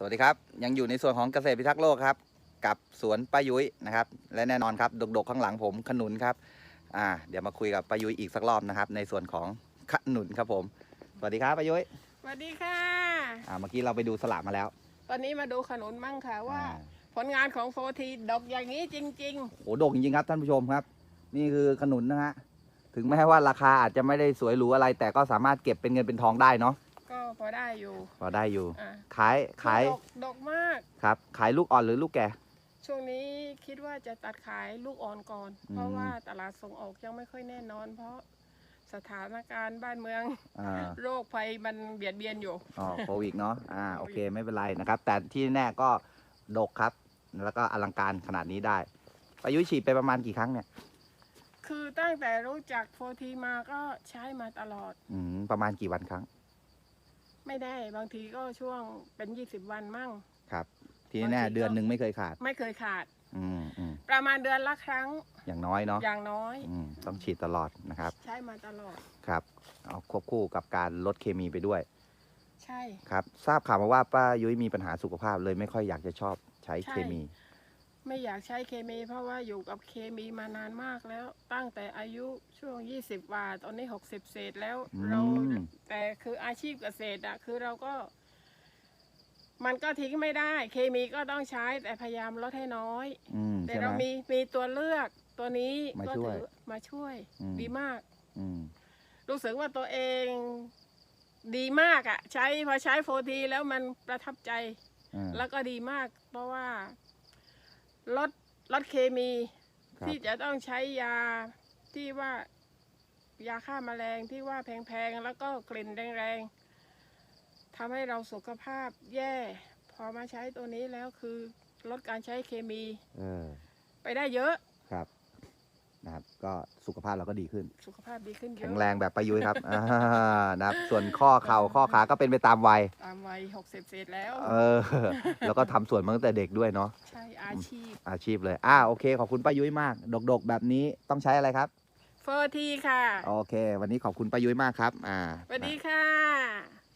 สวัสดีครับ ยังอยู่ในส่วนของเกษตรพิทักษ์โลกครับ กับสวนป้ายุ้ยนะครับ และแน่นอนครับดกๆข้างหลังผมขนุนครับอ่าเดี๋ยวมาคุยกับป้ายุ้ยอีกสักรอบนะครับ ในส่วนของขนุนครับผม สวัสดีครับป้ายุ้ยสวัสดีค่ะ อ่าเมื่อกี้เราไปดูสลับมาแล้วตอนนี้มาดูขนุนมั่งค่ะว่า อ่าผลงานของโฟทีดอกอย่างนี้จริง โหดกจริงๆครับท่านผู้ชมครับ นี่คือขนุนนะฮะถึงแม้ว่าราคาอาจจะไม่ได้สวยหรูอะไร แต่ก็สามารถเก็บเป็นเงินเป็นทองได้เนาะๆก็ พอได้อยู่พอได้อยู่ อะขายขายดกดกมาก ครับ ขายลูกอ่อนหรือลูกแก่ ช่วงนี้คิดว่าจะตัดขายลูกอ่อนก่อน อืม เพราะว่าตลาดส่งออกยังไม่ค่อยแน่นอน เพราะสถานการณ์บ้านเมือง อ่า โรคภัยมันเบียดเบียนอยู่ อ๋อโควิดเนาะอ่าโอเคไม่เป็นไรนะครับ แต่ที่แน่ก็ดกครับ แล้วก็อลังการขนาดนี้ได้ประยุทธ์ฉีดไปประมาณกี่ครั้งเนี่ยคือตั้งแต่รู้จักโฟทีมาก็ใช้มาตลอด อืมประมาณกี่วันครั้ง ไม่ได้บางทีก็ช่วงเป็น20วันมั่ง ครับ ที่แน่บางทีก็ เดือนหนึ่งไม่เคยขาด ไม่เคยขาด อืมอืมประมาณเดือนละครั้งอย่างน้อยเนาะอย่างน้อย อืมต้องฉีดตลอดนะครับ ใช้มาตลอด ครับเอาควบคู่กับการลดเคมีไปด้วยใช่ ครับ ทราบข่าวมาว่าป้ายุ้ยมีปัญหาสุขภาพเลยไม่ค่อยอยากจะชอบใช้เคมี ไม่อยากใช้เคมี เพราะว่าอยู่กับเคมีมานานมากแล้ว ตั้งแต่อายุช่วง 20กว่าตอนนี้ 60 เศษแล้ว อืม เราแต่คืออาชีพเกษตรอะคือเราก็ มันก็ทิ้งไม่ได้ เคมีก็ต้องใช้แต่พยายามลดให้น้อย อืมแต่ใช่ไหมเรามีมีตัวเลือกตัวนี้มาก็ช่วยถือมาช่วยอืม ดีมาก อืม รู้สึกว่าตัวเองดีมากอะใช้พอใช้โฟทีแล้วมันประทับใจ อ่า แล้วก็ดีมาก เพราะว่า ลดลดเคมีครับ ที่จะต้องใช้ยาที่ว่ายาฆ่าแมลงที่ว่าแพงๆ แล้วก็กลิ่นแรงๆทำให้เราสุขภาพแย่ พอมาใช้ตัวนี้แล้วคือลดการใช้เคมีเออไปได้เยอะ ครับ นะครับ ก็สุขภาพเราก็ดีขึ้น สุขภาพดีขึ้นเยแข็งอะแรงแบบประยุทธ์ครับอ่านะครับ ส่วนข้อเข่าข้อขาก็เป็นไปตามวัย ตามวัยหกสิบเศษแล้ว เออ แล้วก็ทำสวนมาตั้งแต่เด็กด้วยเนาะ ใช่อาชีพอาชีพเลย อ่าโอเค ขอบคุณป้ายุ้ยมาก ดกๆ แบบนี้ต้องใช้อะไรครับ เฟอร์ทีค่ะโอเค วันนี้ขอบคุณป้ายุ้ยมากครับ อ่า สวัสดีค่ะ